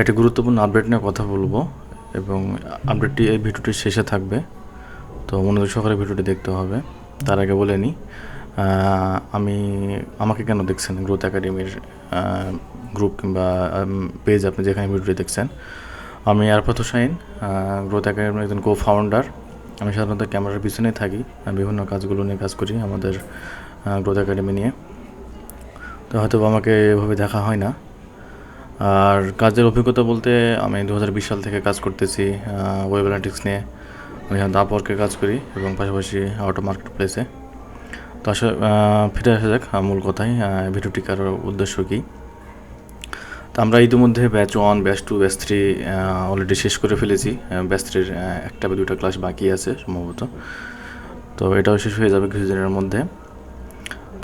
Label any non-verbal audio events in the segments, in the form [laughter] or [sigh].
একটি গুরুত্বপূর্ণ আপডেট নিয়ে কথা বলব এবং আপডেটটি এই ভিডিওটির শেষে থাকবে। তো মনোযোগ সহকারে ভিডিওটি দেখতে হবে। তার আগে বলে নিই আমি আমাকে কেন দেখছেন গ্রোথ একাডেমির গ্রুপ কিংবা পেজ আপনি যেখানে ভিডিওটি দেখছেন? আমি আরফাত হোসাইন গ্রোথ একাডেমির একজন কো ফাউন্ডার আমি সাধারণত ক্যামেরার পিছনেই থাকি। বিভিন্ন কাজগুলো নিয়ে কাজ করি আমাদের গ্রোথ একাডেমি নিয়ে। তো হয়তো আমাকে এভাবে দেখা হয় না। আর কাজের অভিজ্ঞতা বলতে আমি দু হাজার বিশ সাল থেকে কাজ করতেছি ওয়েব অ্যানালিটিক্স নিয়ে। আমি এখানে আপওয়ার্কে কাজ করি এবং পাশাপাশি অটো মার্কেট প্লেসে তো আসলে ফিরে আসা যাক মূল কথায় আহ, ভিডিওটিকার উদ্দেশ্য কী। তো আমরা ইতিমধ্যে batch one batch two batch three already শেষ করে ফেলেছি। ব্যাচ থ্রির একটা বা দুটা ক্লাস বাকি আছে সম্ভবত। তো এটাও শেষ হয়ে যাবে কিছুদিনের মধ্যে।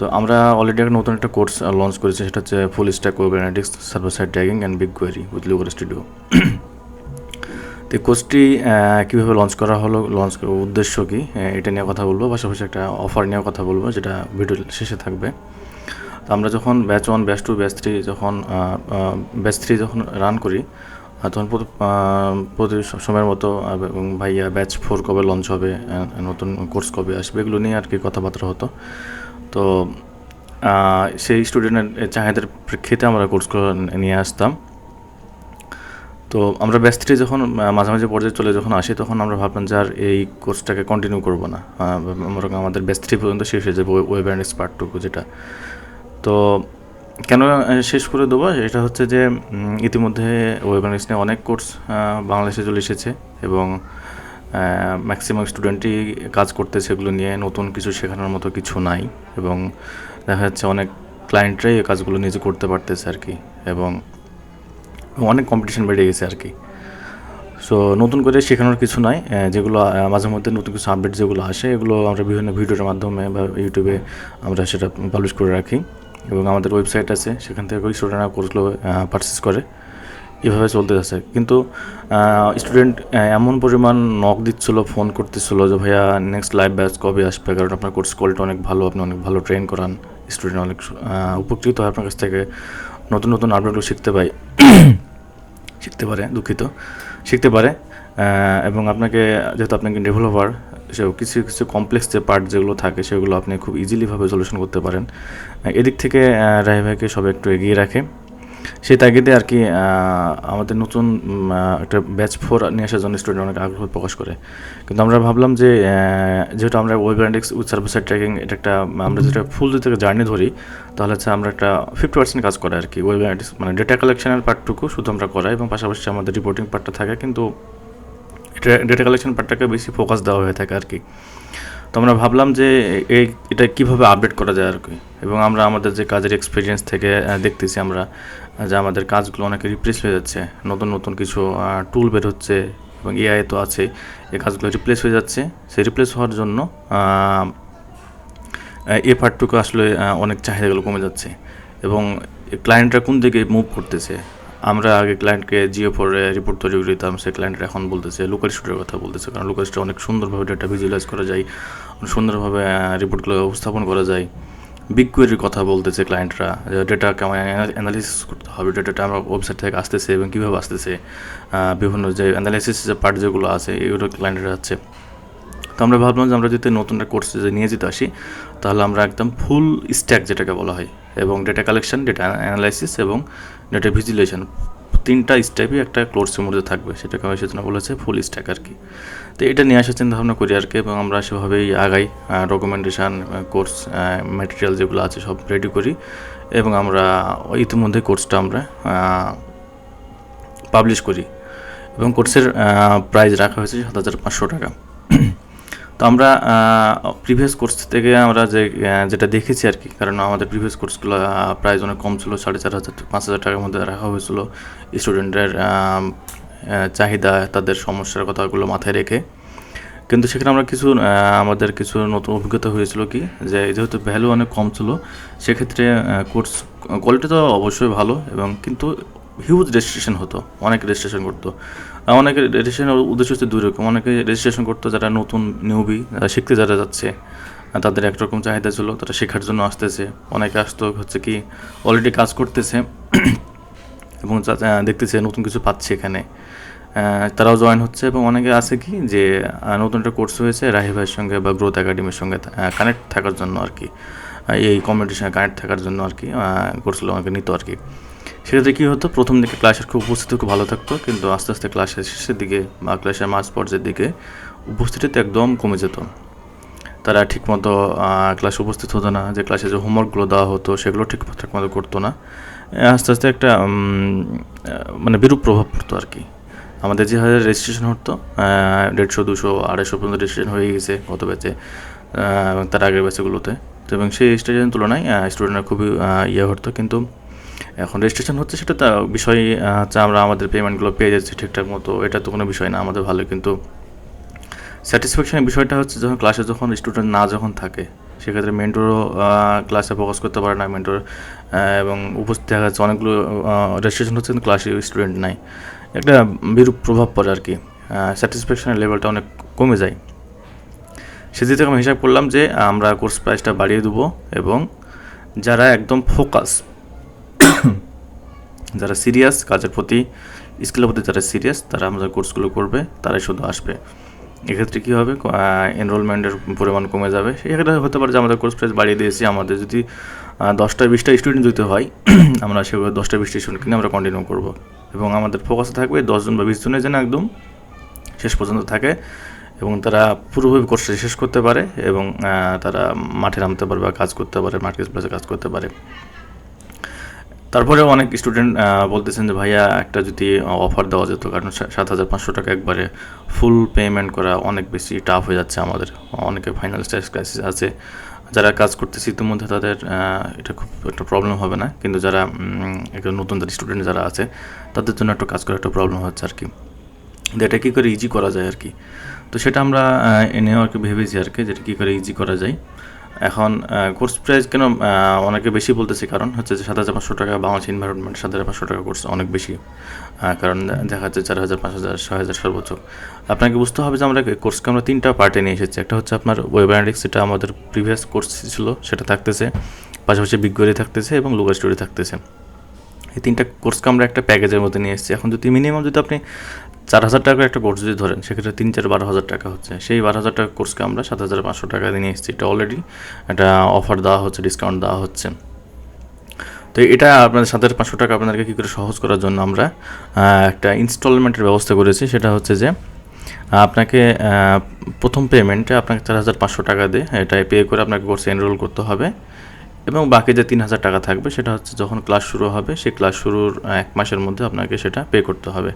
তো আমরা অলরেডি একটা নতুন একটা কোর্স লঞ্চ করেছি, সেটা হচ্ছে full stack web server side tagging and big query with looker studio তো এই কোর্সটি কীভাবে লঞ্চ করা হলো লঞ্চ উদ্দেশ্য কী এটা নিয়ে কথা বলব, পাশাপাশি একটা অফার নিয়ে কথা বলব, যেটা ভিডিও শেষে থাকবে। তো আমরা যখন batch one batch two batch three যখন ব্যাচ থ্রি যখন রান করি তখন প্রতি সময়ের মতো এবং ভাইয়া ব্যাচ ফোর কবে লঞ্চ হবে নতুন কোর্স কবে আসবে, এগুলো নিয়ে আর কি কথাবার্তা হতো। তো সেই স্টুডেন্টের চাহিদার প্রেক্ষিতে আমরা কোর্সগুলো নিয়ে আসতাম। তো আমরা ব্যাচ থ্রি যখন মাঝামাঝি পর্যায়ে চলে যখন আসি, তখন আমরা ভাবলাম যে আর এই কোর্সটাকে কন্টিনিউ করব না। আমরা আমাদের ব্যাচ থ্রি পর্যন্ত শেষ হয়ে যাবে ওয়েব অ্যান্ড পার্টটুকু যেটা। তো কেন শেষ করে দেবো? এটা হচ্ছে যে ইতিমধ্যে ওয়েব অ্যানালিস্ট নিয়ে অনেক কোর্স বাংলাদেশে চলে এসেছে এবং ম্যাক্সিমাম স্টুডেন্টই কাজ করতেছে সেগুলো নিয়ে নতুন কিছু শেখানোর মতো কিছু নাই এবং দেখা যাচ্ছে অনেক ক্লায়েন্টরাই এই কাজগুলো নিজে করতে পারতেছে আর কি এবং অনেক কম্পিটিশন বেড়ে গেছে আর কি। সো নতুন করে শেখানোর কিছু নাই যেগুলো মাঝে মধ্যে নতুন কিছু আপডেট যেগুলো আসে, এগুলো আমরা বিভিন্ন ভিডিওর মাধ্যমে বা ইউটিউবে আমরা সেটা পাবলিশ করে রাখি এবং আমাদের ওয়েবসাইট আছে, সেখান থেকে স্টুডেন্টরা কোর্সগুলো পারচেস করে। এভাবে চলতে যাচ্ছে। কিন্তু স্টুডেন্ট এমন পরিমাণ নক দিচ্ছিল ফোন করতেছিল যে, ভাইয়া নেক্সট লাইভ ব্যাচ কবে আসবে? কারণ আপনার কোর্স কোয়ালিটি অনেক ভালো, আপনি অনেক ভালো ট্রেন করান। স্টুডেন্ট অনেক উপকৃত হয় আপনার কাছ থেকে। নতুন নতুন আপডেটগুলো শিখতে পাই। [coughs] শিখতে পারে, দুঃখিত। শিখতে পারে এবং আপনাকে, যেহেতু আপনাকে ডেভেলপার সে কিছু কিছু কমপ্লেক্স যে পার্ট যেগুলো থাকে, সেগুলো আপনি খুব ইজিলিভাবে সলিউশন করতে পারেন। এদিক থেকে রায় ভাইকে সব একটু এগিয়ে রাখে। সেই তাগিদে আর কি আমাদের নতুন একটা ব্যাচ ফোর নিয়ে আসার জন্য স্টুডেন্ট অনেক আগ্রহ প্রকাশ করে। কিন্তু আমরা ভাবলাম যে যেহেতু আমরা web analytics with service tracking এটা একটা আমরা যেটা ফুল যদি জার্নি ধরি তাহলে হচ্ছে আমরা একটা ফিফটি পার্সেন্ট কাজ করা আর কি ওয়েব অ্যান্ডিক্স মানে ডেটা কালেকশনের পার্টটুকু শুধু আমরা করাই এবং পাশাপাশি আমাদের রিপোর্টিং পার্টটা থাকে কিন্তু ডেটা কালেকশন পার্টটাকে বেশি ফোকাস দেওয়া হয়ে থাকে আর কি। তো আমরা ভাবলাম যে এই এটা কীভাবে আপডেট করা যায় আর কি? এবং আমরা আমাদের যে কাজের এক্সপিরিয়েন্স থেকে দেখতেছি আমরা যে আমাদের কাজগুলো অনেক রিপ্লেস হয়ে যাচ্ছে, নতুন নতুন কিছু টুল বের হচ্ছে এবং এআই তো আছে, এই কাজগুলো রিপ্লেস হয়ে যাচ্ছে। সেই রিপ্লেস হওয়ার জন্য এই পার্টটুকু আসলে অনেক চাহিদাগুলো কমে যাচ্ছে এবং ক্লায়েন্টরা কোন দিকে মুভ করতেছে? আমরা আগে ক্লায়েন্টকে জিও ফোরে রিপোর্ট তৈরি করে দিতাম সেই ক্লায়েন্টরা এখন বলতেছে লোকাল স্টুডিওর কথা বলতেছে, কারণ লোকাল স্টুডিও অনেক সুন্দরভাবে ডেটা ভিজুয়ালাইজ করা যায় সুন্দরভাবে রিপোর্টগুলো উপস্থাপন করা যায়। বিগ কোয়েরির কথা বলতেছে ক্লায়েন্টরা ডেটা কেমন অ্যানালিসিস করতে হবে ডেটাটা আমার ওয়েবসাইট থেকে আসতেছে এবং কীভাবে আসতেছে বিভিন্ন যে অ্যানালাইসিস যে পার্ট যেগুলো আছে, এগুলো ক্লায়েন্টরা যাচ্ছে তো আমরা ভাবলাম যে আমরা যদি নতুন একটা কোর্স নিয়ে যেতে আসি, তাহলে আমরা একদম ফুল স্ট্যাক যেটাকে বলা হয় এবং ডেটা কালেকশন ডেটা অ্যানালাইসিস এবং ডেটা ভিজুয়ালাইজেশন তিনটা স্টেপই একটা কোর্সের মধ্যে থাকবে, সেটাকে আমি সেজন্য বলেছে ফুল স্ট্যাক আর কি। তো এটা নিয়ে আসার চিন্তা ভাবনা করি আর কি এবং আমরা সেভাবেই আগাই ডকুমেন্টেশন কোর্স ম্যাটেরিয়াল যেগুলো আছে সব রেডি করি এবং আমরা ইতিমধ্যে কোর্সটা আমরা পাবলিশ করি। এবং কোর্সের প্রাইস রাখা হয়েছে সাত হাজার পাঁচশো টাকা। তো আমরা প্রিভিয়াস কোর্স থেকে আমরা যে যেটা দেখেছি আর কি, কারণ আমাদের প্রিভিয়াস কোর্সগুলো প্রাইস অনেক কম ছিল, সাড়ে চার হাজার পাঁচ হাজার টাকার মধ্যে রাখা হয়েছিল স্টুডেন্টের চাহিদা, তাদের সমস্যার কথাগুলো মাথায় রেখে। কিন্তু সেখানে আমরা কিছু আমাদের কিছু নতুন অভিজ্ঞতা হয়েছিল কি, যে যেহেতু ভ্যালু অনেক কম ছিল, সেক্ষেত্রে কোর্স কোয়ালিটি তো অবশ্যই ভালো এবং কিন্তু হিউজ রেজিস্ট্রেশন হতো, অনেক রেজিস্ট্রেশন করতো। অনেকে রেজিস্ট্রেশনের উদ্দেশ্য হচ্ছে দুই রকম। অনেকে রেজিস্ট্রেশন করতো যারা নতুন নিউবি শিখতে যারা যাচ্ছে তাদের একরকম চাহিদা ছিল, তারা শেখার জন্য আসতেছে। অনেকে আসতো হচ্ছে কি অলরেডি কাজ করতেছে, [clears throat] এবং দেখতেছে নতুন কিছু পাচ্ছে এখানে। তারাও জয়েন হচ্ছে এবং অনেকে আছে কি, যে নতুন একটা কোর্স হয়েছে রাহি ভাইয়ের সঙ্গে বা গ্রোথ একাডেমির সঙ্গে কানেক্ট থাকার জন্য আর কি। এই কমিউনিটির সঙ্গে কানেক্ট থাকার জন্য আর কি কোর্সগুলো অনেকে নিত আর কি। সেক্ষেত্রে কী হতো? প্রথম দিকে ক্লাসের খুব উপস্থিতি খুব ভালো থাকতো, কিন্তু আস্তে আস্তে ক্লাসের শেষের দিকে বা ক্লাসের মাঝ পর্যায়ের দিকে উপস্থিতিতে একদম কমে যেত। তারা ঠিকমতো ক্লাসে উপস্থিত হতো না, যে ক্লাসে যে হোমওয়ার্কগুলো দেওয়া হতো সেগুলো ঠিক ঠিকমতো করতো না। আস্তে আস্তে একটা মানে বিরূপ প্রভাব পড়তো আর কি। আমাদের যে হারে রেজিস্ট্রেশন হতো দেড়শো, দুশো, আড়াইশো পর্যন্ত রেজিস্ট্রেশন হয়ে গেছে গত ব্যাচে তার আগের ব্যাচেগুলোতে এবং সেই রেজিস্ট্রেশনের তুলনায় স্টুডেন্টরা খুবই ইয়ে হতো, কিন্তু এখন রেজিস্ট্রেশন হচ্ছে সেটা তো বিষয় হচ্ছে আমরা আমাদের পেমেন্টগুলো পেয়ে যাচ্ছি ঠিকঠাক মতো, এটা তো কোনো বিষয় না, আমাদের ভালো। কিন্তু স্যাটিসফ্যাকশনের বিষয়টা হচ্ছে যখন ক্লাসে যখন স্টুডেন্ট না যখন থাকে, সেক্ষেত্রে মেন্টরও ক্লাসে ফোকাস করতে পারে না মেন্টর এবং উপস্থিত দেখা যাচ্ছে অনেকগুলো রেজিস্ট্রেশন হচ্ছে কিন্তু ক্লাসে স্টুডেন্ট নাই। একটা বিরূপ প্রভাব পড়ে আর কি স্যাটিসফ্যাকশনের লেভেলটা অনেক কমে যায়। সেদিক থেকে আমি হিসাব করলাম যে আমরা কোর্স প্রাইসটা বাড়িয়ে দেবো এবং যারা একদম ফোকাস যারা সিরিয়াস কাজের প্রতি স্কিলের প্রতি যারা সিরিয়াস তারা আমাদের কোর্সগুলো করবে, তারাই শুধু আসবে। এক্ষেত্রে কী হবে? এনরোলমেন্টের পরিমাণ কমে যাবে। সেক্ষেত্রে হতে পারে যে আমাদের কোর্স প্রাইস বাড়িয়ে দিয়েছি, আমাদের যদি দশটা বিশটা স্টুডেন্ট যদি হয়, [clears throat] আমরা সেগুলো দশটা বিশটা স্টুডেন্ট কিনে আমরা কন্টিনিউ করব। এবং আমাদের ফোকাস থাকবে দশজন বা বিশ জনের যেন একদম শেষ পর্যন্ত থাকে এবং তারা পুরোভাবে কোর্সটা শেষ করতে পারে এবং তারা মাঠে নামতে পারে বা কাজ করতে পারে মার্কেট প্লেসে কাজ করতে পারে। তারপরে অনেক স্টুডেন্ট বলতেছেন যে, ভাইয়া, একটা যদি অফার দেওয়া যেত, কারণ সাত হাজার পাঁচশো টাকা একবারে ফুল পেমেন্ট করা অনেক বেশি টাফ হয়ে যাচ্ছে আমাদের। অনেকে ফাইনাল স্টেজ ক্রাইসিস আছে। যারা কাজ করতেছে ইতিমধ্যে তাদের এটা খুব একটা প্রবলেম হবে না। কিন্তু যারা একটা নতুন যারা স্টুডেন্ট যারা আছে, তাদের জন্য একটু কাজ করা একটা প্রবলেম হচ্ছে আর কি এটা কী করে ইজি করা যায় আর কি তো সেটা আমরা এনেও আর কি ভেবেছি আর কি যেটা কী করে ইজি করা যায়। এখন কোর্স প্রাইস কেন অনেকে বেশি বলতেছে? কারণ হচ্ছে যে সাত হাজার পাঁচশো টাকা বাংলাদেশ ইনভারনমেন্ট সাত হাজার পাঁচশো টাকা কোর্স অনেক বেশি। কারণ দেখা যাচ্ছে চার হাজার, পাঁচ হাজার, ছয় হাজার সর্বোচ্চ। আপনাকে বুঝতে হবে যে আমরা কোর্সকে আমরা তিনটা পার্টে নিয়ে এসেছি। একটা হচ্ছে আপনার ওয়েব অ্যানালিটিক্স যেটা আমাদের প্রিভিয়াস কোর্স ছিল, সেটা থাকতেছে। পাশাপাশি বিজ্ঞানী থাকতেছে এবং লোকাল স্টোরি থাকতেছে। এই তিনটা কোর্সকে আমরা একটা প্যাকেজের মধ্যে নিয়ে এসেছি। এখন যদি মিনিমাম যদি আপনি চার হাজার টাকার একটা কোর্স যদি ধরেন, সেক্ষেত্রে তিন চার বারো হাজার টাকা হচ্ছে। সেই বারো হাজার টাকা কোর্সকে আমরা সাত হাজার পাঁচশো টাকা দিয়ে নিয়ে এসেছি। এটা অলরেডি একটা অফার দেওয়া হচ্ছে ডিসকাউন্ট দেওয়া হচ্ছে। তো এটা আপনাদের সাত হাজার পাঁচশো টাকা আপনাদেরকে কী করে সহজ করার জন্য আমরা একটা ইনস্টলমেন্টের ব্যবস্থা করেছি। সেটা হচ্ছে যে, আপনাকে প্রথম পেমেন্টে আপনাকে চার হাজার পাঁচশো টাকা দিয়ে এটা পে করে আপনাকে কোর্সে এনরোল করতে হবে। এবং বাকি যে তিন হাজার টাকা থাকবে, সেটা হচ্ছে যখন ক্লাস শুরু হবে, সেই ক্লাস শুরুর এক মাসের মধ্যে আপনাকে সেটা পে করতে হবে।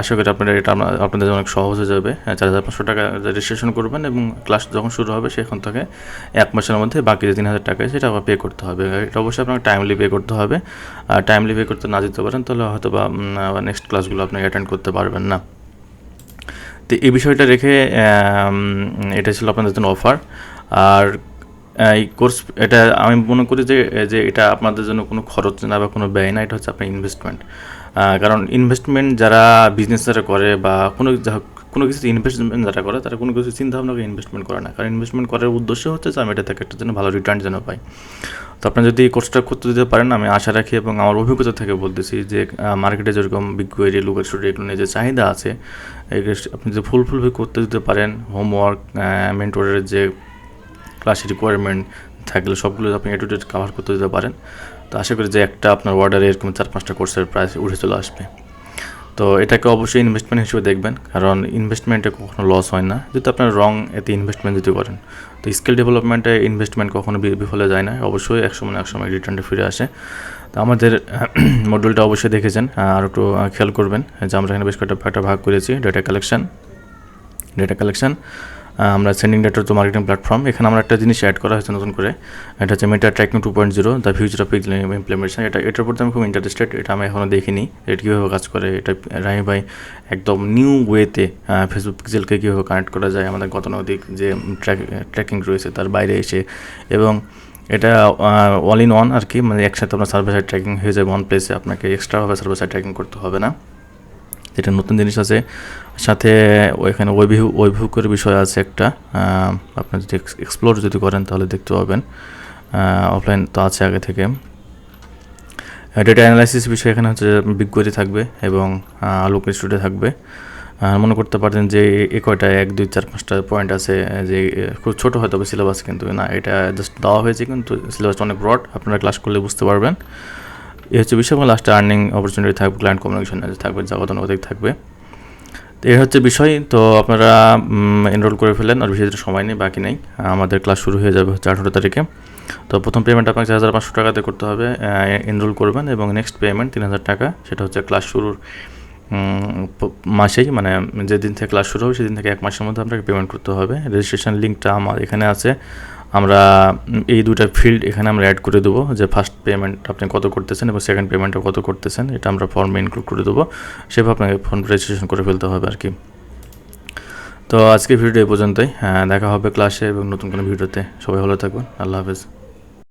আশা করি আপনারা এটা আপনাদের অনেক সহজ হয়ে যাবে। চার হাজার পাঁচশো টাকা রেজিস্ট্রেশন করবেন এবং ক্লাস যখন শুরু হবে সেখান থেকে এক মাসের মধ্যে বাকি যে তিন হাজার টাকা সেটা আবার পে করতে হবে। এটা অবশ্যই আপনাকে টাইমলি পে করতে হবে। আর টাইমলি পে করতে না দিতে পারেন, তাহলে হয়তো বা নেক্সট ক্লাসগুলো আপনি অ্যাটেন্ড করতে পারবেন না। তো এই বিষয়টা রেখে এটা ছিল আপনাদের জন্য অফার আর এই কোর্স, এটা আমি মনে করি যে যে এটা আপনাদের জন্য কোনো খরচ না বা কোনো ব্যয় না, এটা হচ্ছে আপনার ইনভেস্টমেন্ট কারণ ইনভেস্টমেন্ট যারা বিজনেস যারা করে বা কোনো কোনো কিছু ইনভেস্টমেন্ট যারা করে, তারা কোনো কিছু চিন্তা ভাবনা করে ইনভেস্টমেন্ট করে না। কারণ ইনভেস্টমেন্ট করার উদ্দেশ্য হচ্ছে যে, আমি এটা থেকে একটা যেন ভালো রিটার্ন যেন পাই। তো আপনি যদি এই কোর্সটা করতে দিতে পারেন, আমি আশা রাখি এবং আমার অভিজ্ঞতা থেকে বলতেছি যে মার্কেটে যেরকম কোয়েরি লুকের স্টুডিও এগুলো নিয়ে যে চাহিদা আছে আপনি যদি ফুলফুলভাবে করতে দিতে পারেন হোমওয়ার্ক মেন্টরের যে ক্লাসের রিকোয়ারমেন্ট থাকলে সবগুলো আপনি এ টু ডেট কাভার করতে দিতে পারেন। তো আশা করি যে একটা আপনার অর্ডারে এরকম চার পাঁচটা কোর্সের প্রাইস উঠে চলে আসবে। তো এটাকে অবশ্যই ইনভেস্টমেন্ট হিসেবে দেখবেন, কারণ ইনভেস্টমেন্টে কখনো লস হয় না। যদি আপনার রং এতে ইনভেস্টমেন্ট যদি করেন, তো স্কিল ডেভেলপমেন্টে ইনভেস্টমেন্ট কখনো বিফলে যায় না। অবশ্যই একসময় না একসময় রিটার্নটা ফিরে আসে। তো আমাদের [clears throat] মডিউলটা অবশ্যই দেখেছেন আর একটু খেয়াল করবেন। যে আমরা এখানে বেশ কয়েকটা ভাগ করেছি ডেটা কালেকশান ডেটা কালেকশন আমরা sending data to marketing platform এখানে আমরা একটা জিনিস অ্যাড করা হয়েছে নতুন করে। এটা হচ্ছে Meta tracking two point zero the future of implementation এটা এটার প্রতি আমি খুব ইন্টারেস্টেড এটা আমি এখনও দেখিনি। এটা কীভাবে কাজ করে? এটা রাহি ভাই একদম নিউ ওয়েতে ফেসবুক পিক্সেলকে কীভাবে কানেক্ট করা যায়? আমাদের গতানুগতিক যে ট্র্যাকিং রয়েছে, তার বাইরে এসে। এবং এটা অল ইন ওয়ান আর কি মানে একসাথে আপনার সার্ভার সাইড ট্র্যাকিং হয়ে যাবে ওয়ান প্লেসে আপনাকে এক্সট্রাভাবে সার্ভার সাইড ট্র্যাকিং করতে হবে না। যেটা নতুন জিনিস আছে। সাথে ওইখানে ওয়েভিউ ওয়েভিউ বিষয় আছে একটা। আপনি যদি এক্সপ্লোর যদি করেন তাহলে দেখতে পাবেন। অফলাইন তো আছে আগে থেকে। ডেটা অ্যানালাইসিস বিষয় এখানে হচ্ছে বিগ থাকবে এবং আলোক স্টুডিও থাকবে। মনে করতে পারতেন যে এ কয়টা এক, দুই, চার, পাঁচটা পয়েন্ট আছে, যে খুব ছোটো হয়তো সিলেবাস কিন্তু না। এটা জাস্ট দেওয়া হয়েছে কিন্তু সিলেবাসটা অনেক ব্রড আপনারা ক্লাস করলে বুঝতে পারবেন। এই হচ্ছে বিষয় এবং লাস্টে আর্নিং অপরচুনিটি থাকবে ক্লায়েন্ট কমিউনিকেশন থাকবে জগতানুগতিক থাকবে। তো এই হচ্ছে বিষয়, তো আপনারা এনরোল করে ফেলেন আর বেশি সময় নেই, বাকি নেই। আমাদের ক্লাস শুরু হয়ে যাবে হচ্ছে আঠেরো তারিখে। তো প্রথম পেমেন্ট আপনাকে চার হাজার পাঁচশো টাকাতে করতে হবে এনরোল করবেন এবং নেক্সট পেমেন্ট তিন হাজার টাকা, সেটা হচ্ছে ক্লাস শুরুর মাসেই মানে যেদিন থেকে ক্লাস শুরু হবে, সেদিন থেকে এক মাসের মধ্যে আপনাকে পেমেন্ট করতে হবে। রেজিস্ট্রেশন লিঙ্কটা আমার এখানে আছে। আমরা এই দুটার ফিল্ড এখানে আমরা অ্যাড করে দেবো যে ফার্স্ট পেমেন্ট আপনি কত করতেছেন এবং সেকেন্ড পেমেন্টটা কত করতেছেন এটা আমরা ফর্মে ইনক্লুড করে দেবো। সেভাবে আপনাকে ফর্ম রেজিস্ট্রেশন করে ফেলতে হবে আর কি। তো আজকে ভিডিও এই পর্যন্তই। হ্যাঁ, দেখা হবে ক্লাসে এবং নতুন কোনো ভিডিওতে সবাই ভালো থাকবেন। আল্লাহ হাফেজ।